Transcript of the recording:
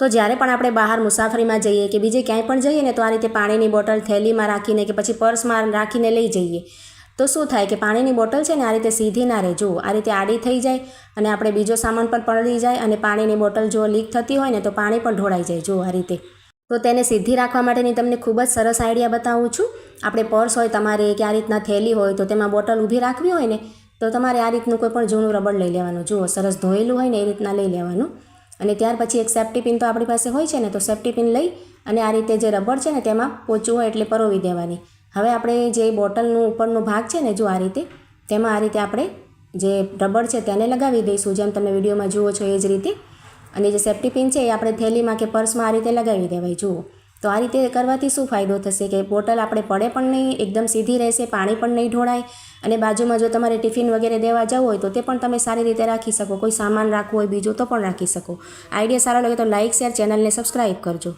તો જ્યારે પણ આપણે બહાર મુસાફરીમાં જઈએ કે બીજે ક્યાંય પણ જઈએ ને, તો આ રીતે પાણીની બોટલ થેલીમાં રાખીને કે પછી પર્સમાં રાખીને લઈ જઈએ. તો શું થાય કે પાણીની બોટલ છે ને, આ રીતે સીધી ના રહે. જુઓ, આ રીતે આડી થઈ જાય અને આપણે બીજો સામાન પણ પડી જાય અને પાણીની બોટલ જો લીક થતી હોય ને, તો પાણી પણ ઢોળાઈ જાય. જુઓ, આ રીતે. તો તેને સીધી રાખવા માટેની તમને ખૂબ જ સરસ આઈડિયા બતાવું છું. આપણે પર્સ હોય, તમારે કે આ રીતના થેલી હોય, તો તેમાં બોટલ ઊભી રાખવી હોય ને, તો તમારે આ રીતનું કોઈ પણ જૂનું રબડ લઈ લેવાનું. જુઓ, સરસ ધોયેલું હોય ને, એ રીતના લઈ લેવાનું. અને ત્યાર પછી એક સેફ્ટી પિન તો આપણી પાસે હોય છે ને, તો સેફ્ટી પિન લઈ અને આ રીતે જે રબર છે ને, તેમાં પોચું હોય એટલે પરોવી દેવાની. હવે આપણે જે બોટલનું ઉપરનો ભાગ છે ને, જો આ રીતે, તેમાં આ રીતે આપણે જે રબર છે તેને લગાવી દઈશું, જેમ તમે વિડીયોમાં જુઓ છો એ જ રીતે. અને જે સેફ્ટી પિન છે એ આપણે થેલીમાં કે પર્સમાં આ રીતે લગાવી દેવાય, જુઓ. તો આ રીતે કરવાથી શું ફાયદો થશે કે બોટલ આપણે પડે પણ નહીં, એકદમ સીધી રહેશે, પાણી પણ નહીં ઢોળાય અને બાજુમાં જો તમારે ટિફિન વગેરે દેવા જવું હોય તો તે પણ તમે સારી રીતે રાખી શકો. કોઈ સામાન રાખવું હોય, બીજું તો પણ રાખી શકો. આઈડિયા સારો લાગે તો લાઇક શેર ચેનલને સબસ્ક્રાઈબ કરજો.